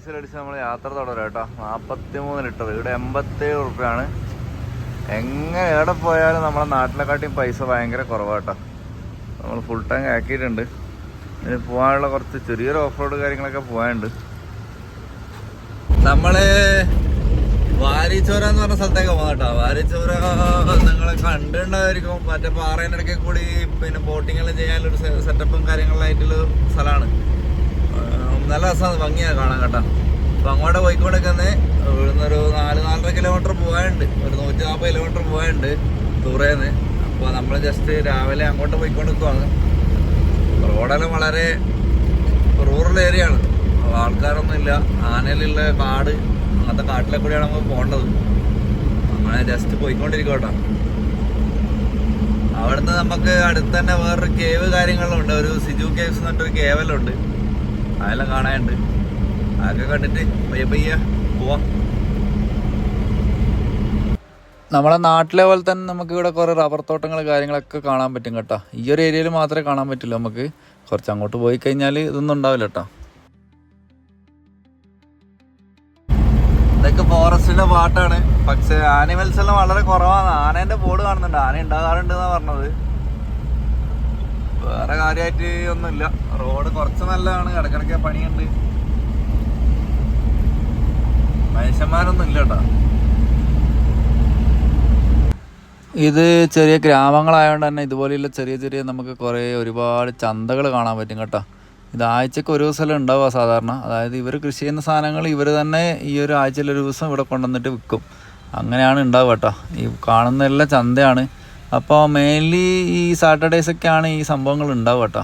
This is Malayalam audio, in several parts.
ഡീസൽ അടിച്ച് നമ്മൾ യാത്ര തുടരാം കേട്ടോ. നാൽപ്പത്തി മൂന്ന് ലിറ്റർ. ഇവിടെ എൺപത്തേഴ് റുപ്യാണ് എങ്ങനെ എവിടെ പോയാലും നമ്മളെ നാട്ടിലെക്കാട്ടിയും പൈസ ഭയങ്കര കുറവാട്ടോ നമ്മൾ ഫുൾ ടാങ്ക് ആക്കിയിട്ടുണ്ട്. ഇനി പോകാനുള്ള കുറച്ച് ചെറിയൊരു ഓഫ് റോഡ് കാര്യങ്ങളൊക്കെ പോകാനുണ്ട് നമ്മൾ വാരിച്ചോര എന്ന് പറഞ്ഞ സ്ഥലത്തേക്ക് പോകാം കേട്ടോ. വാരിച്ചോര നിങ്ങൾ കണ്ടിട്ടുണ്ടായിരിക്കും. മറ്റേ പാറേന്റെ ഇടയ്ക്ക് കൂടി പിന്നെ ബോട്ടിങ്ങെല്ലാം ചെയ്യാനുള്ള ഒരു സെറ്റപ്പും കാര്യങ്ങളായിട്ടുള്ള സ്ഥലമാണ്. നല്ല രസമാണ് ഭംഗിയാണ് കാണാൻ കേട്ടോ. അപ്പം അങ്ങോട്ട് പോയിക്കൊണ്ടിരിക്കുന്ന ഇവിടുന്ന് ഒരു നാല് നാലര കിലോമീറ്റർ പോകാനുണ്ട് ഒരു നൂറ്റി നാൽപ്പത് കിലോമീറ്റർ പോകാനുണ്ട് ദൂരേന്ന്. അപ്പോൾ നമ്മൾ ജസ്റ്റ് രാവിലെ അങ്ങോട്ട് പോയിക്കൊണ്ടിരിക്കുവാണ്. റോഡെല്ലാം വളരെ റൂറൽ ഏരിയ ആണ്. ആൾക്കാരൊന്നും ഇല്ല. ആനയിലുള്ള കാട് അങ്ങനത്തെ കാട്ടിലെ കൂടിയാണ് നമ്മൾ പോകേണ്ടത്. അങ്ങനെ ജസ്റ്റ് പോയിക്കൊണ്ടിരിക്കട്ടോ കേട്ടോ. അവിടുന്ന് നമുക്ക് അടുത്ത് തന്നെ വേറൊരു കേവ് കാര്യങ്ങളുണ്ട്. ഒരു സിജു കേവ്സ് എന്ന് പറഞ്ഞൊരു കേവെല്ലാം ഉണ്ട്. അതെല്ലാം കാണാനുണ്ട്. അതൊക്കെ കണ്ടിട്ട് പയ്യ പയ്യ പോവാം. നമ്മളെ നാട്ടിലെ പോലെ തന്നെ നമുക്ക് ഇവിടെ കുറേ റബ്ബർ തോട്ടങ്ങൾ കാര്യങ്ങളൊക്കെ കാണാൻ പറ്റും കേട്ടോ. ഈ ഒരു ഏരിയയിൽ മാത്രമേ കാണാൻ പറ്റില്ല നമുക്ക്. കുറച്ച് അങ്ങോട്ട് പോയി കഴിഞ്ഞാൽ ഇതൊന്നും ഉണ്ടാവില്ല കേട്ടോ. ഇതൊക്കെ ഫോറസ്റ്റിന്റെ പാട്ടാണ് പക്ഷെ ആനിമൽസ് എല്ലാം വളരെ കുറവാണ്. ആനേന്റെ ബോർഡ് കാണുന്നുണ്ട്. ആന ഉണ്ടാകാറുണ്ട് എന്നാണ് പറഞ്ഞത്. വേറെ കാര്യമായിട്ട് ഒന്നുമില്ല. റോഡ് കുറച്ച് നല്ലതാണ്. ഇടക്കിടക്ക് പണിയുണ്ട്. മനുഷ്യന്മാരൊന്നും ഇല്ല കേട്ടോ. ഇത് ചെറിയ ഗ്രാമങ്ങളായതുകൊണ്ട് തന്നെ ഇതുപോലെയുള്ള ചെറിയ ചെറിയ നമുക്ക് കുറേ ഒരുപാട് ചന്തകൾ കാണാൻ പറ്റും കേട്ടോ. ഇത് ആഴ്ചക്ക് ഒരു ദിവസം ഉണ്ടാവുക സാധാരണ. അതായത് ഇവർ കൃഷി ചെയ്യുന്ന സാധനങ്ങൾ ഇവർ തന്നെ ഈ ഒരു ആഴ്ചയിലൊരു ദിവസം ഇവിടെ കൊണ്ടുവന്നിട്ട് വിൽക്കും. അങ്ങനെയാണ് ഉണ്ടാവുക കേട്ടോ. ഈ കാണുന്നതെല്ലാം ചന്തയാണ്. അപ്പോൾ മെയിൻലി ഈ സാറ്റർഡേയ്സൊക്കെയാണ് ഈ സംഭവങ്ങൾ ഉണ്ടാവുക കേട്ടോ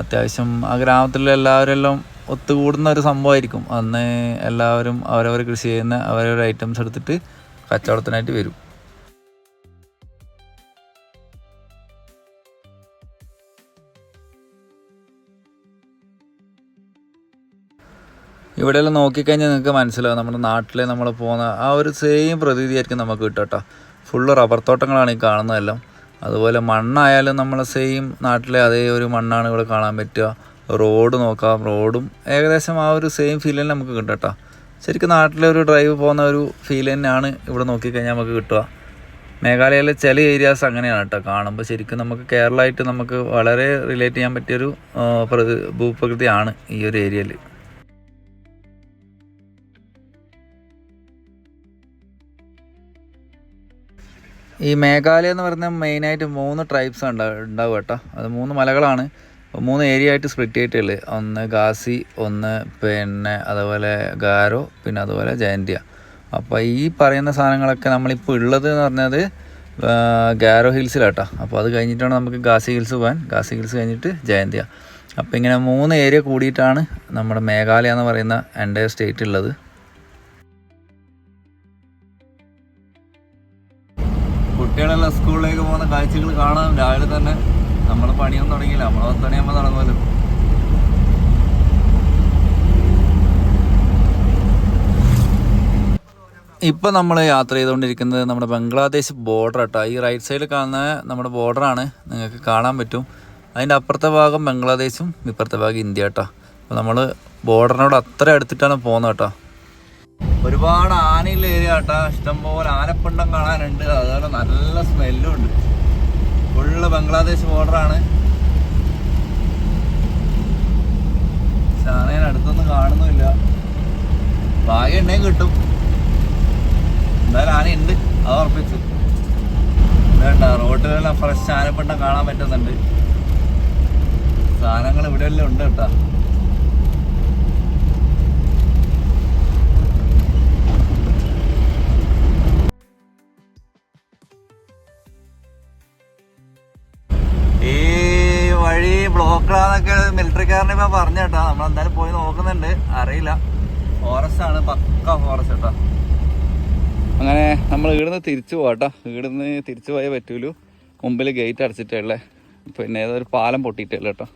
അത്യാവശ്യം ആ ഗ്രാമത്തിലെ എല്ലാവരും എല്ലാം ഒത്തുകൂടുന്ന ഒരു സംഭവമായിരിക്കും. അന്ന് എല്ലാവരും അവരവർ കൃഷി ചെയ്യുന്ന അവരവരുടെ ഐറ്റംസ് എടുത്തിട്ട് കച്ചവടത്തിനായിട്ട് വരും. ഇവിടെയെല്ലാം നോക്കിക്കഴിഞ്ഞാൽ നിങ്ങൾക്ക് മനസ്സിലാവും. നമ്മുടെ നാട്ടിലെ നമ്മൾ പോകുന്ന ആ ഒരു സെയിം പ്രതീതിയായിരിക്കും നമുക്ക് കിട്ടും കേട്ടോ ഫുള്ള് റബ്ബർ തോട്ടങ്ങളാണ് ഈ കാണുന്നതെല്ലാം. അതുപോലെ മണ്ണായാലും നമ്മളെ സെയിം നാട്ടിലെ അതേ ഒരു മണ്ണാണ് ഇവിടെ കാണാൻ പറ്റുക. റോഡ് നോക്കാം. റോഡും ഏകദേശം ആ ഒരു സെയിം ഫീൽ തന്നെ നമുക്ക് കിട്ടും കേട്ടോ. ശരിക്കും നാട്ടിലെ ഒരു ഡ്രൈവ് പോകുന്ന ഒരു ഫീൽ തന്നെയാണ് ഇവിടെ നോക്കിക്കഴിഞ്ഞാൽ നമുക്ക് കിട്ടുക. മേഘാലയയിലെ ചില ഏരിയാസ് അങ്ങനെയാണ് കേട്ടോ കാണുമ്പോൾ ശരിക്കും നമുക്ക് കേരളമായിട്ട് നമുക്ക് വളരെ റിലേറ്റ് ചെയ്യാൻ പറ്റിയൊരു പ്രകൃതി പ്രകൃ- ഭൂപ്രകൃതിയാണ് ഈ ഒരു ഏരിയയിൽ ഈ മേഘാലയ എന്ന് പറയുന്ന മെയിനായിട്ട് മൂന്ന് ട്രൈബ്സ് ഉണ്ടാവും ഉണ്ടാവും കേട്ടോ. അത് മൂന്ന് മലകളാണ്. മൂന്ന് ഏരിയ ആയിട്ട് സ്പ്ലിറ്റ് ചെയ്തിട്ടുള്ളത് ഒന്ന് ഗാസി ഒന്ന് പിന്നെ അതുപോലെ ഗാരോ പിന്നെ അതുപോലെ ജയന്തിയ. അപ്പോൾ ഈ പറയുന്ന സാധനങ്ങളൊക്കെ നമ്മളിപ്പോൾ ഉള്ളത് എന്ന് പറഞ്ഞത് ഗാരോ ഹിൽസിലാട്ടോ അപ്പോൾ അത് കഴിഞ്ഞിട്ടാണ് നമുക്ക് ഗാസി ഹിൽസ് പോകാൻ ഗാസി ഹിൽസ് കഴിഞ്ഞിട്ട് ജയന്തിയ. അപ്പോൾ ഇങ്ങനെ മൂന്ന് ഏരിയ കൂടിയിട്ടാണ് നമ്മുടെ മേഘാലയ എന്ന് പറയുന്ന എന്റെ സ്റ്റേറ്റ് ഉള്ളത്. കുട്ടികളെല്ലാം സ്കൂളിലേക്ക് പോകുന്ന കാഴ്ചകൾ കാണാം. രാവിലെ തന്നെ നമ്മൾ പണിയൊന്നും തുടങ്ങിയില്ല. നമ്മൾ പത്ത് മണിയാകുമ്പോൾ തുടങ്ങുമല്ലോ. ഇപ്പം നമ്മൾ യാത്ര ചെയ്തുകൊണ്ടിരിക്കുന്നത് നമ്മുടെ ബംഗ്ലാദേശ് ബോർഡർ കേട്ടോ ഈ റൈറ്റ് സൈഡിൽ കാണുന്ന നമ്മുടെ ബോർഡറാണ് നിങ്ങൾക്ക് കാണാൻ പറ്റും. അതിന്റെ അപ്പുറത്തെ ഭാഗം ബംഗ്ലാദേശും ഇപ്പുറത്തെ ഭാഗം ഇന്ത്യ കേട്ടോ അപ്പോൾ നമ്മൾ ബോർഡറിനോട് അത്ര അടുത്തിട്ടാണ് പോകുന്നത് കേട്ടോ. ഒരുപാട് കേട്ടാ ഇഷ്ടംപോലെ ആനപ്പിണ്ടം കാണാനുണ്ട്. അതുപോലെ നല്ല സ്മെല്ലും ഉണ്ട്. ഫുള്ള് ബംഗ്ലാദേശ് ബോർഡറാണ് ചാനയിൽ അടുത്തൊന്നും കാണുന്നില്ല ഭാഗ്യം ഉണ്ടെങ്കിൽ കിട്ടും. എന്തായാലും ആനയുണ്ട് അത് ഉറപ്പിച്ചു. വേണ്ട റോഡിലെല്ലാം ഫ്രഷ് ആനപ്പിണ്ടം കാണാൻ പറ്റുന്നുണ്ട്. സാധനങ്ങൾ ഇവിടെയെല്ലാം ഉണ്ട് കേട്ടാ. മിലിറ്ററിക്കാരനെ ഇപ്പൊ പറഞ്ഞ കേട്ടോ. നമ്മൾ എന്തായാലും പോയി നോക്കുന്നുണ്ട്. അറിയില്ല. ഫോറസ്റ്റ് ആണ്. പക്ക ഫോറസ്റ്റ് അങ്ങനെ നമ്മൾ ഇവിടുന്ന് തിരിച്ചു പോകട്ടോ ഇവിടുന്ന് തിരിച്ചു പോയേ പറ്റൂലൂ. മുമ്പിൽ ഗേറ്റ് അടച്ചിട്ടുള്ളേ പിന്നെ ഏതൊരു പാലം പൊട്ടിയിട്ടില്ല കേട്ടോ.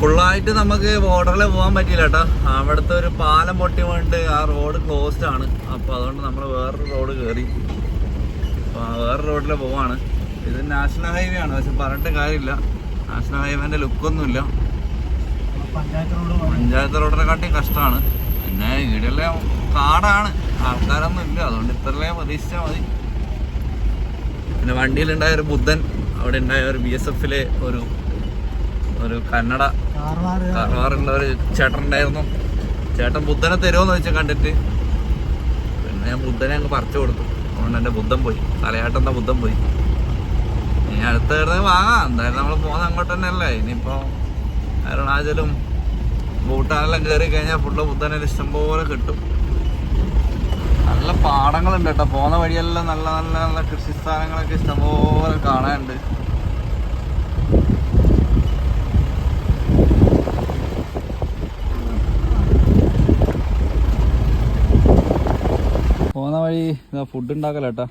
ഫുള്ളായിട്ട് നമുക്ക് ബോർഡറിൽ പോകാൻ പറ്റിയില്ല കേട്ടോ അവിടുത്തെ ഒരു പാലം പൊട്ടി വീണിട്ട് ആ റോഡ് ക്ലോസ്ഡ് ആണ്. അപ്പോൾ അതുകൊണ്ട് നമ്മൾ വേറൊരു റോഡ് കയറി അപ്പോൾ ആ വേറെ റോഡിൽ പോവാണ്. ഇത് നാഷണൽ ഹൈവേ ആണ്. പക്ഷെ പറഞ്ഞിട്ട് കാര്യമില്ല. നാഷണൽ ഹൈവേന്റെ ലുക്കൊന്നുമില്ല പഞ്ചായത്ത് റോഡ് പഞ്ചായത്ത് റോഡിനെ കാട്ടി കഷ്ടമാണ് പിന്നെ ഈടെല്ലാം കാടാണ്. ആൾക്കാരൊന്നും ഇല്ല. അതുകൊണ്ട് ഇത്രയും പ്രതീക്ഷിച്ചാൽ മതി. പിന്നെ വണ്ടിയിലുണ്ടായ ഒരു ബുദ്ധൻ അവിടെ ഉണ്ടായ ഒരു ബി എസ് എഫിലെ ഒരു ഒരു കന്നഡ കാർവാറുള്ള ഒരു ചേട്ടൻ ഉണ്ടായിരുന്നു ചേട്ടൻ ബുദ്ധനെ തരുമോന്ന് വെച്ചാൽ കണ്ടിട്ട്. പിന്നെ ഞാൻ ബുദ്ധനെ അങ്ങ് പറിച്ചു കൊടുത്തു. അതുകൊണ്ട് എന്റെ ബുദ്ധൻ പോയി. തലയാട്ടെന്ന ബുദ്ധൻ പോയി. ഇനി അടുത്ത വരുന്നത് വാങ്ങാം. എന്തായാലും നമ്മൾ പോകുന്നത് അങ്ങോട്ട് തന്നെ തന്നെയല്ലേ. ഇനിയിപ്പോ അരുണാചലും ഭൂട്ടാനെല്ലാം കയറി കഴിഞ്ഞാൽ ഫുള്ള് ബുദ്ധനെ ഇഷ്ടംപോലെ കിട്ടും. നല്ല പാടങ്ങളുണ്ട് കേട്ടോ. പോകുന്ന വഴിയെല്ലാം നല്ല നല്ല നല്ല കൃഷി സ്ഥാനങ്ങളൊക്കെ ഇഷ്ടംപോലെ കാണാനുണ്ട് പോകുന്ന വഴി ഫുഡ് ഉണ്ടാക്കലേട്ടാ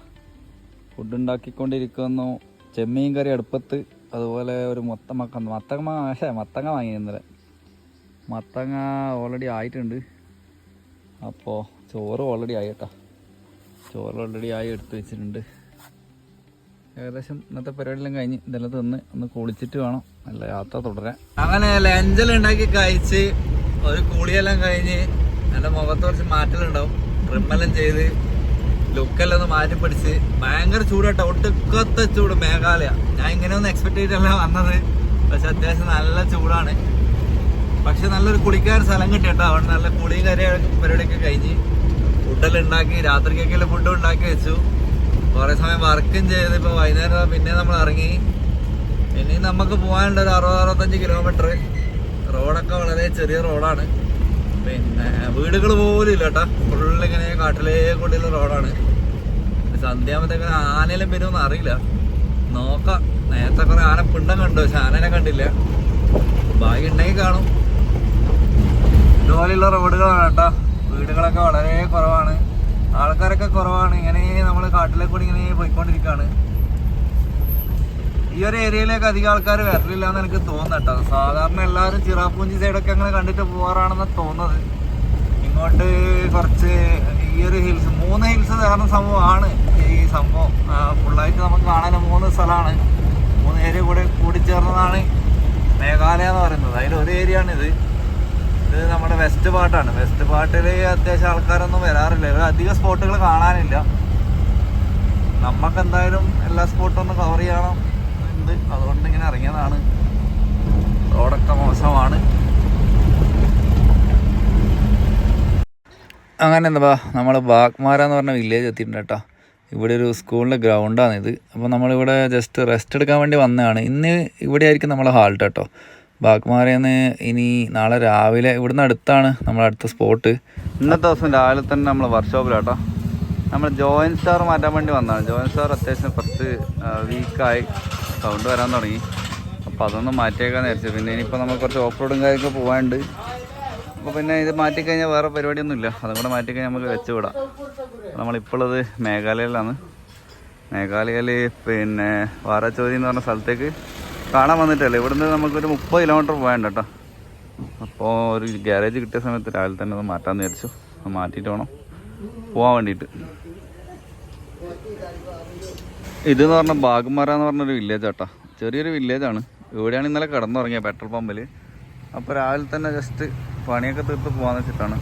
ഫുഡ് ഉണ്ടാക്കിക്കൊണ്ടിരിക്കുന്നു. ചെമ്മീൻ കറി അടുപ്പത്ത് അതുപോലെ ഒരു മൊത്തം മക്ക മത്തങ്ങ പക്ഷേ മത്തങ്ങ വാങ്ങി ഇന്നലെ. മത്തങ്ങ ഓൾറെഡി ആയിട്ടുണ്ട്. അപ്പോൾ ചോറ് ഓൾറെഡി ആയി കേട്ടോ ചോറ് ഓൾറെഡി ആയി എടുത്ത് വെച്ചിട്ടുണ്ട്. ഏകദേശം ഇന്നത്തെ പരിപാടിയെല്ലാം കഴിഞ്ഞ് ഇതെല്ലാം തിന്ന് ഒന്ന് കുളിച്ചിട്ട് വേണം. നല്ല യാത്ര തുടരാൻ. അങ്ങനെ ലഞ്ചൽ ഉണ്ടാക്കി കഴിച്ച് ഒരു കുളിയെല്ലാം കഴിഞ്ഞ് എന്റെ മുഖത്ത് കുറച്ച് മാറ്റലുണ്ടാവും. ട്രിമ്മെല്ലാം ചെയ്ത് ലുക്കെല്ലാം ഒന്ന് മാറ്റി പിടിച്ച് ഭയങ്കര ചൂടാട്ടോ. ഒട്ടുക്കത്തെ ചൂട് മേഘാലയ. ഞാൻ ഇങ്ങനെയൊന്നും എക്സ്പെക്ട് ചെയ്തിട്ടല്ല വന്നത്. പക്ഷെ അത്യാവശ്യം നല്ല ചൂടാണ്. പക്ഷെ നല്ലൊരു കുളിക്കാൻ സ്ഥലം കിട്ടി കേട്ടോ അവിടെ നല്ല കുളി കരി പരിപാടിയൊക്കെ കഴിഞ്ഞ് ഫുഡെല്ലാം ഉണ്ടാക്കി രാത്രിക്കൊക്കെയുള്ള ഫുഡ് ഉണ്ടാക്കി വെച്ചു. കുറേ സമയം വർക്കും ചെയ്ത് ഇപ്പൊ വൈകുന്നേരം പിന്നെ നമ്മൾ ഇറങ്ങി. ഇനി നമുക്ക് പോകാനുണ്ട് ഒരു അറുപത് അറുപത്തഞ്ച് കിലോമീറ്റർ റോഡൊക്കെ വളരെ ചെറിയ റോഡാണ്. പിന്നെ വീടുകൾ പോലും ഇല്ല കേട്ടോ. ഫുള്ളിങ്ങനെ കാട്ടിലേ കൂടിയുള്ള റോഡാണ്. സന്ധ്യാകുമ്പോഴത്തേക്ക് ആനയിലും വരുമെന്ന് അറിയില്ല. നോക്കാം. നേരത്തെ കുറെ ആന പിണ്ടം കണ്ടു പക്ഷെ ആനനെ കണ്ടില്ല. ഭാഗ്യം ഉണ്ടെങ്കിൽ കാണും. ഇതുപോലെയുള്ള റോഡുകളാണ് കേട്ടോ. വീടുകളൊക്കെ വളരെ കുറവാണ്. ആൾക്കാരൊക്കെ കുറവാണ്. ഇങ്ങനെ നമ്മൾ കാട്ടിലേക്ക് കൂടി ഇങ്ങനെ പോയിക്കൊണ്ടിരിക്കുകയാണ് ഈ ഒരു ഏരിയയിലേക്ക് അധികം ആൾക്കാർ വരലില്ല എന്ന് എനിക്ക് തോന്നുന്നു കേട്ടോ. സാധാരണ എല്ലാവരും ചിറാപ്പൂഞ്ചി സൈഡൊക്കെ അങ്ങനെ കണ്ടിട്ട് പോകാറാണെന്ന് തോന്നുന്നത്. ഇങ്ങോട്ട് കുറച്ച് ഒരു ഹിൽസ് മൂന്ന് ഹിൽസ് കയറുന്ന സംഭവമാണ് ഈ സംഭവം. ഫുള്ളായിട്ട് നമുക്ക് കാണാൻ മൂന്ന് സ്ഥലമാണ്. മൂന്ന് ഏരിയ കൂടെ കൂടിച്ചേർന്നതാണ് മേഘാലയ എന്ന് പറയുന്നത്. അതിൽ ഒരു ഏരിയ ആണ് ഇത്. ഇത് നമ്മുടെ വെസ്റ്റ് പാർട്ടാണ് വെസ്റ്റ് പാർട്ടിൽ അത്യാവശ്യം ആൾക്കാരൊന്നും വരാറില്ല. അധികം സ്പോട്ടുകൾ കാണാനില്ല. നമുക്ക് എന്തായാലും എല്ലാ സ്പോട്ടും ഒന്ന് കവർ ചെയ്യണം ഉണ്ട് അതുകൊണ്ട് ഇങ്ങനെ ഇറങ്ങിയതാണ്. റോഡൊക്കെ മോശമാണ്. അങ്ങനെ എന്താ നമ്മൾ ബാഗ്മാര എന്ന് പറഞ്ഞ വില്ലേജ് എത്തിയിട്ടുണ്ട് കേട്ടോ. ഇവിടെ ഒരു സ്കൂളിന്റെ ഇത്. അപ്പോൾ നമ്മളിവിടെ ജസ്റ്റ് റെസ്റ്റ് എടുക്കാൻ വേണ്ടി വന്നതാണ്. ഇന്ന് ഇവിടെ ആയിരിക്കും നമ്മളെ ഹാൾട്ട് കേട്ടോ. ബാഗ്മാരയിൽ ഇനി നാളെ രാവിലെ ഇവിടുന്ന് അടുത്താണ് നമ്മളെ അടുത്ത സ്പോട്ട് ഇന്നത്തെ ദിവസം രാവിലെ തന്നെ നമ്മൾ വർക്ക്ഷോപ്പിലാട്ടോ നമ്മൾ ജോയിൻ സ്റ്റാർ മാറ്റാൻ വേണ്ടി വന്നതാണ്. ജോയിൻ സ്റ്റാർ അത്യാവശ്യം കുറച്ച് വീക്കായി സൗണ്ട് വരാൻ തുടങ്ങി. അപ്പോൾ അതൊന്ന് മാറ്റിയേക്കാന്ന് വിചാരിച്ചു. പിന്നെ ഇനിയിപ്പോൾ നമ്മൾ കുറച്ച് ഓഫ് റോഡും കാര്യമൊക്കെ പോകാനുണ്ട് അപ്പോൾ പിന്നെ ഇത് മാറ്റിക്കഴിഞ്ഞാൽ വേറെ പരിപാടിയൊന്നുമില്ല. അതും കൂടെ മാറ്റിക്കഴിഞ്ഞാൽ നമുക്ക് വെച്ച് വിടാം നമ്മളിപ്പോഴത് മേഘാലയയിലാണ്. മേഘാലയയിൽ പിന്നെ വാരാച്ചോരി എന്ന് പറഞ്ഞ സ്ഥലത്തേക്ക് കാണാൻ വന്നിട്ടല്ലേ? ഇവിടുന്ന് നമുക്കൊരു മുപ്പത് കിലോമീറ്റർ പോകാനുണ്ട് കേട്ടോ. അപ്പോൾ ഒരു ഗ്യാരേജ് കിട്ടിയ സമയത്ത് രാവിലെ തന്നെ അത് മാറ്റാമെന്ന് വിചാരിച്ചു. മാറ്റിയിട്ട് വേണം പോകാൻ വേണ്ടിയിട്ട്. ഇതെന്ന് പറഞ്ഞാൽ ബാഗുമര എന്ന് പറഞ്ഞൊരു വില്ലേജ് ആട്ടാ ചെറിയൊരു വില്ലേജാണ് ഇവിടെയാണ് ഇന്നലെ കിടന്നുറങ്ങിയ പെട്രോൾ പമ്പിൽ അപ്പോൾ രാവിലെ തന്നെ ജസ്റ്റ് പണിയൊക്കെ തീർത്ത് പോകാന്ന് വെച്ചിട്ടാണ്.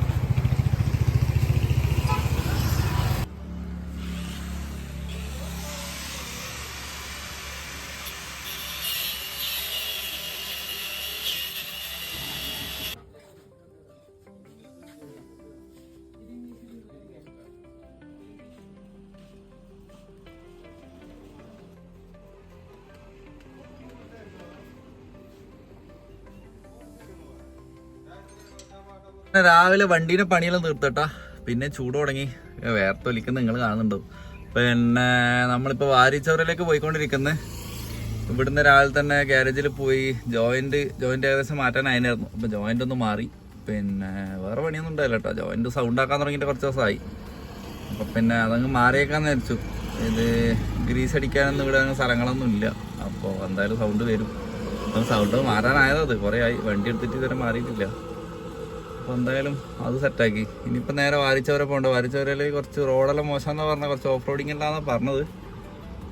രാവിലെ വണ്ടീന്റെ പണിയെല്ലാം തീർത്തട്ടാ. പിന്നെ ചൂട് തുടങ്ങി. വേർത്തൊലിക്കുന്ന നിങ്ങൾ കാണുന്നുണ്ടോ. പിന്നെ നമ്മളിപ്പോൾ വാരിച്ചവറിലേക്ക് പോയിക്കൊണ്ടിരിക്കുന്നത് ഇവിടുന്ന് രാവിലെ തന്നെ ഗ്യാരേജിൽ പോയി ജോയിന്റ് ജോയിന്റ് ഏകദേശം മാറ്റാൻ അതിനായിരുന്നു അപ്പോൾ ജോയിന്റ് ഒന്ന് മാറി. പിന്നെ വേറെ പണിയൊന്നും ഉണ്ടായില്ല കേട്ടോ ജോയിന്റ് സൗണ്ട് ആക്കാൻ തുടങ്ങിയിട്ട് കുറച്ച് ദിവസമായി അപ്പം പിന്നെ അതങ്ങ് മാറിയേക്കാന്ന് വിചാരിച്ചു. ഇത് ഗ്രീസ് അടിക്കാനൊന്നും ഇവിടെ അങ്ങ് സ്ഥലങ്ങളൊന്നും ഇല്ല. അപ്പോൾ എന്തായാലും സൗണ്ട് വരും. അപ്പം സൗണ്ട് മാറാനായത് അത്. കുറേ ആയി. വണ്ടി എടുത്തിട്ട് ഇതുവരെ മാറിയിട്ടില്ല. അപ്പോൾ എന്തായാലും അത് സെറ്റാക്കി ഇനിയിപ്പോൾ നേരെ വാരിച്ചവരെ പോകണ്ട. വാരിച്ചവരയിൽ കുറച്ച് റോഡെല്ലാം മോശമെന്നാണ് പറഞ്ഞത് കുറച്ച് ഓഫ് റോഡിങ് ഉണ്ടാകുന്ന പറഞ്ഞത്.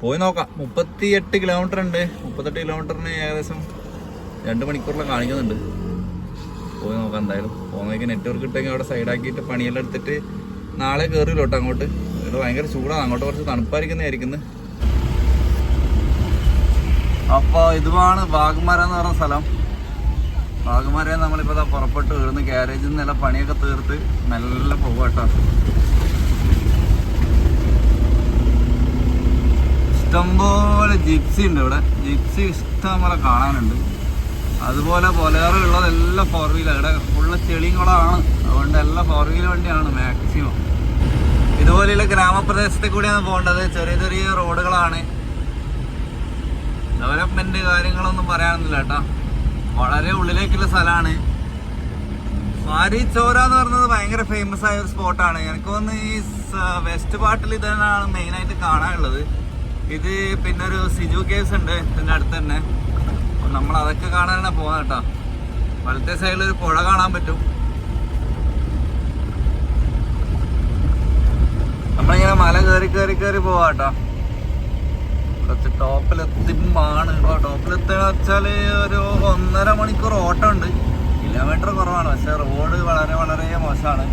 പോയി നോക്കാം. മുപ്പത്തി എട്ട് കിലോമീറ്റർ ഉണ്ട്. മുപ്പത്തെട്ട് കിലോമീറ്ററിന് ഏകദേശം രണ്ട് മണിക്കൂറിലും കാണിക്കുന്നുണ്ട്. പോയി നോക്കാം എന്തായാലും. പോകുന്നേക്ക് നെറ്റ്വർക്ക് ഇട്ടെങ്കിൽ അവിടെ സൈഡാക്കിയിട്ട് പണിയെല്ലാം എടുത്തിട്ട് നാളെ കയറില്ലോട്ടോ അങ്ങോട്ട്. ഇവിടെ ഭയങ്കര ചൂടാണ് അങ്ങോട്ട് കുറച്ച് തണുപ്പായിരിക്കുന്നതായിരിക്കുന്നത് അപ്പോൾ ഇതുമാണ് വാഗമര എന്ന് പറഞ്ഞ സ്ഥലം. വാഗമര നമ്മളിപ്പോൾ ഇതാ പുറപ്പെട്ട് ഇവിടുന്ന് ഗ്യാരേജിൽ നിന്നെല്ലാം പണിയൊക്കെ തീർത്ത് നല്ല പോവാട്ടോ ഇഷ്ടംപോലെ ജിപ്സി ഉണ്ട് ഇവിടെ. ജിപ്സി ഇഷ്ടം പോലെ കാണാനുണ്ട്. അതുപോലെ പൊലേറ് ഉള്ളതെല്ലാം ഫോർ വീലർ ഇവിടെ ഫുള്ള് ചെളിയും കുളമാണ്. അതുകൊണ്ട് എല്ലാം ഫോർ വീലർ വണ്ടിയാണ് മാക്സിമം ഇതുപോലെയുള്ള ഗ്രാമപ്രദേശത്തെ കൂടിയാണ് പോകേണ്ടത്. ചെറിയ ചെറിയ റോഡുകളാണ് ഡെവലപ്മെന്റ് കാര്യങ്ങളൊന്നും പറയാനൊന്നുമില്ല കേട്ടോ വളരെ ഉള്ളിലേക്കുള്ള സ്ഥലമാണ് ചോര എന്ന് പറയുന്നത് ഭയങ്കര ഫേമസ് ആയ ഒരു സ്പോട്ടാണ് എനിക്ക് തോന്നുന്നു ഈ വെസ്റ്റ് പാർട്ടിൽ ഇതാണ് മെയിൻ ആയിട്ട് കാണാനുള്ളത്. ഇത് പിന്നെ ഒരു സിജു കേവ്സ് ഉണ്ട് ഇതിന്റെ അടുത്ത് തന്നെ. നമ്മൾ അതൊക്കെ കാണാനാണ് പോകുന്നത് കേട്ടോ. വലത്തെ സൈഡിൽ ഒരു പുഴ കാണാൻ പറ്റും. നമ്മളിങ്ങനെ മല കയറി കയറി കയറി പോവാ കേട്ടോ. കുറച്ച് ടോപ്പിലെത്തിമ്പാണ് ഇപ്പോൾ ടോപ്പിലെത്തുക വെച്ചാൽ ഒരു ഒന്നര മണിക്കൂർ ഓട്ടം ഉണ്ട് കിലോമീറ്റർ കുറവാണ്. പക്ഷെ റോഡ് വളരെ വളരെ മോശമാണ്.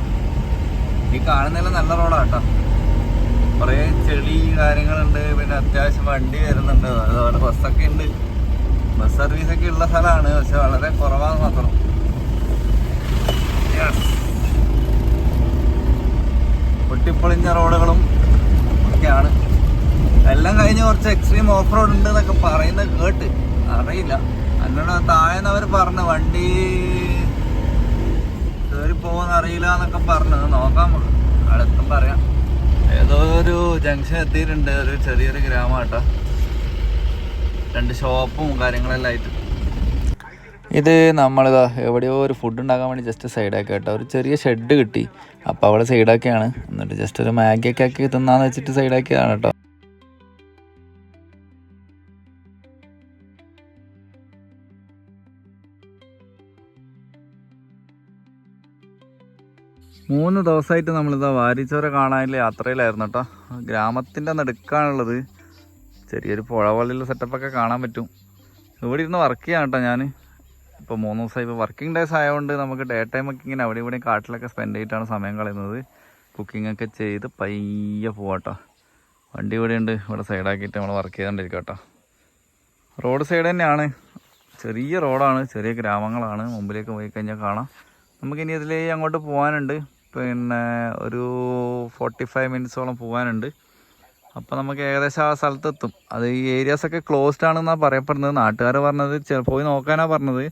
ഈ കാണുന്നതിൽ നല്ല റോഡാണ് കേട്ടോ. കുറേ ചെളി കാര്യങ്ങളുണ്ട്. പിന്നെ അത്യാവശ്യം വണ്ടി വരുന്നുണ്ട്. അതുപോലെ ബസ്സൊക്കെ ഉണ്ട്. ബസ് സർവീസൊക്കെ ഉള്ള സ്ഥലമാണ്. പക്ഷെ വളരെ കുറവാണ് മാത്രം. പൊട്ടിപ്പൊളിഞ്ഞ റോഡുകളും ഒക്കെയാണ്. എല്ലാം കഴിഞ്ഞ് കുറച്ച് എക്സ്ട്രീം ഓഫ് റോഡ് ഉണ്ട് എന്നൊക്കെ പറയുന്നത് കേട്ട്. അറിയില്ല. അന്നോട് താഴെന്ന് അവർ പറഞ്ഞു വണ്ടി കയറി പോകുന്ന അറിയില്ല എന്നൊക്കെ പറഞ്ഞു. നോക്കാം അടുത്തും പറയാം. ഏതോ ഒരു ജംഗ്ഷൻ എത്തിയിട്ടുണ്ട്. ഒരു ചെറിയൊരു ഗ്രാമം കേട്ടോ രണ്ട് ഷോപ്പും കാര്യങ്ങളെല്ലാം ആയിട്ട്. ഇത് നമ്മളിതാ എവിടെയോ ഒരു ഫുഡ് ഉണ്ടാക്കാൻ വേണ്ടി ജസ്റ്റ് സൈഡാക്കി കേട്ടോ. ഒരു ചെറിയ ഷെഡ് കിട്ടി. അപ്പോൾ അവിടെ സൈഡാക്കിയാണ് എന്നിട്ട് ജസ്റ്റ് ഒരു മാഗിയൊക്കെ ആക്കി തിന്നാന്ന് വെച്ചിട്ട് സൈഡാക്കിയതാണ് കേട്ടോ. മൂന്ന് ദിവസമായിട്ട് നമ്മളിതാ വാരിച്ചോര കാണാനുള്ള യാത്രയിലായിരുന്നു കേട്ടോ ഗ്രാമത്തിന്റെ നടുക്കാണുള്ളത് ചെറിയൊരു പുഴ പോലെയുള്ള സെറ്റപ്പൊക്കെ കാണാൻ പറ്റും. ഇവിടെ ഇരുന്ന് വർക്ക് ചെയ്യാം കേട്ടോ ഞാൻ ഇപ്പോൾ മൂന്ന് ദിവസമായി ഇപ്പോൾ വർക്കിംഗ് ഡേയ്സ് ആയതുകൊണ്ട് നമുക്ക് ഡേ ടൈം ഒക്കെ ഇങ്ങനെ അവിടെ ഇവിടെയും കാട്ടിലൊക്കെ സ്പെൻഡ് ചെയ്തിട്ടാണ് സമയം കളയുന്നത്. കുക്കിംഗ് ഒക്കെ ചെയ്ത് പയ്യെ പോവാട്ടോ വണ്ടി ഇവിടെ ഉണ്ട്. ഇവിടെ സൈഡാക്കിയിട്ട് നമ്മൾ വർക്ക് ചെയ്തുകൊണ്ടിരിക്കും കേട്ടോ റോഡ് സൈഡ് തന്നെയാണ്. ചെറിയ റോഡാണ് ചെറിയ ഗ്രാമങ്ങളാണ്. മുമ്പിലേക്ക് പോയി കഴിഞ്ഞാൽ കാണാം. നമുക്കിനി ഇതിലേ അങ്ങോട്ട് പോകാനുണ്ട് പിന്നെ ഒരു ഫോർട്ടി ഫൈവ് മിനിറ്റ്സോളം പോകാനുണ്ട് അപ്പോൾ നമുക്ക് ഏകദേശം ആ സ്ഥലത്തെത്തും. അത് ഈ ഏരിയാസൊക്കെ ക്ലോസ്ഡ് ആണെന്നാണ് പറയപ്പെടുന്നത്. നാട്ടുകാർ പറഞ്ഞത് പോയി നോക്കാനാണ് പറഞ്ഞത്.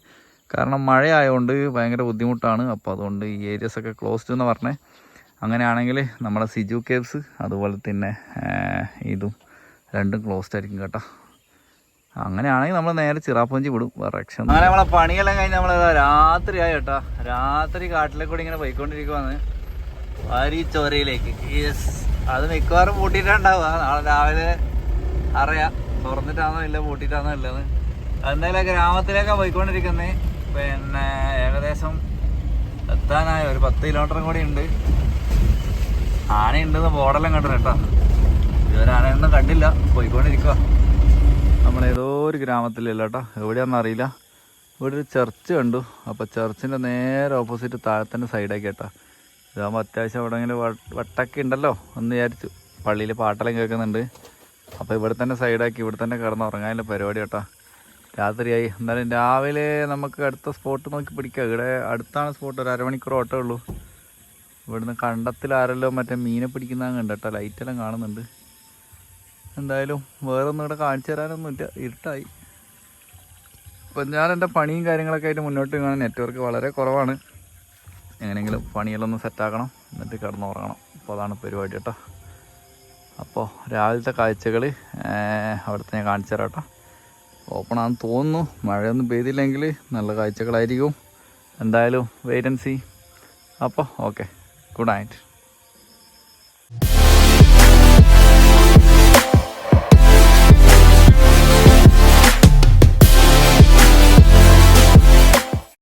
കാരണം മഴ ആയതുകൊണ്ട് ഭയങ്കര ബുദ്ധിമുട്ടാണ്. അപ്പോൾ അതുകൊണ്ട് ഈ ഏരിയാസൊക്കെ ക്ലോസ്ഡ് എന്ന് പറഞ്ഞേ. അങ്ങനെയാണെങ്കിൽ നമ്മുടെ സിജു കേവ്സ് അതുപോലെ തന്നെ ഇതും രണ്ടും ക്ലോസ്ഡ് ആയിരിക്കും കേട്ടോ. അങ്ങനെയാണെങ്കിൽ നമ്മൾ നേരെ ചിറാപ്പൊഞ്ചി വിടും. വേറെ രക്ഷ അങ്ങനെ നമ്മളെ പണിയെല്ലാം കഴിഞ്ഞ് നമ്മൾ രാത്രിയായി കേട്ടോ. രാത്രി കാട്ടിലെ കൂടി ഇങ്ങനെ പോയിക്കൊണ്ടിരിക്കുവാന്ന് വാരി ചോരയിലേക്ക്. യെസ് അത് മിക്കവാറും പൂട്ടിയിട്ടുണ്ടാവുക. നാളെ രാവിലെ അറിയാം. തുറന്നിട്ടാണോ ഇല്ല പൂട്ടിയിട്ടാണോ ഇല്ലെന്ന്. എന്തായാലും ഗ്രാമത്തിലേക്കാണ് പോയിക്കൊണ്ടിരിക്കുന്നത് പിന്നെ ഏകദേശം എത്താനായി. ഒരു പത്ത് കിലോമീറ്ററും കൂടി ഉണ്ട്. ആനയുണ്ടെന്ന് ബോർഡെല്ലാം കണ്ടു കേട്ടോ. ഇതുവരെ ആനയൊന്നും കണ്ടില്ല. പോയിക്കൊണ്ടിരിക്കുക നമ്മളേതോ ഒരു ഗ്രാമത്തിലല്ല കേട്ടോ എവിടെയാണെന്ന് അറിയില്ല. ഇവിടെ ഒരു ചർച്ച് കണ്ടു. അപ്പോൾ ചർച്ചിന്റെ നേരെ ഓപ്പോസിറ്റ് താഴത്തന്നെ സൈഡാക്കി കേട്ടോ ഇതാകുമ്പോൾ അത്യാവശ്യം ഇങ്ങനെ വട്ടൊക്കെ ഉണ്ടല്ലോ എന്ന് വിചാരിച്ചു. പള്ളിയിൽ പാട്ടെല്ലാം കേൾക്കുന്നുണ്ട്. അപ്പോൾ ഇവിടെ തന്നെ സൈഡാക്കി ഇവിടെ തന്നെ കിടന്ന് ഉറങ്ങാനുള്ള പരിപാടി കേട്ടോ. രാത്രിയായി. എന്തായാലും രാവിലെ നമുക്ക് അടുത്ത സ്പോട്ട് നോക്കി പിടിക്കുക ഇവിടെ അടുത്താണ് സ്പോട്ട് ഒരു അരമണിക്കൂർ ഓട്ടേ ഉള്ളൂ. ഇവിടുന്ന് കണ്ടത്തിൽ ആരെല്ലോ മറ്റേ മീനെ പിടിക്കുന്ന കണ്ടു കേട്ടോ. ലൈറ്റെല്ലാം കാണുന്നുണ്ട്. എന്തായാലും വേറെ ഒന്നും ഇവിടെ കാണിച്ചു തരാനൊന്നുമില്ല. ഇരുട്ടായി. അപ്പം ഞാൻ എന്റെ പണിയും കാര്യങ്ങളൊക്കെ ആയിട്ട് മുന്നോട്ട് കാണാൻ നെറ്റ്വർക്ക് വളരെ കുറവാണ്. എങ്ങനെയെങ്കിലും ഒന്ന് സെറ്റാക്കണം എന്നിട്ട് കിടന്നുറങ്ങണം. അപ്പോൾ അതാണ് പരിപാടി കേട്ടോ. അപ്പോൾ രാവിലത്തെ കാഴ്ചകൾ അവിടുത്തെ ഞാൻ കാണിച്ചു തരാം കേട്ടോ. ഓപ്പൺ ആണെന്ന് തോന്നുന്നു. മഴയൊന്നും പെയ്തില്ലെങ്കിൽ നല്ല കാഴ്ചകളായിരിക്കും. എന്തായാലും വെയിറ്റ് ആൻഡ് സീ അപ്പോൾ ഓക്കെ ഗുഡ് നൈറ്റ്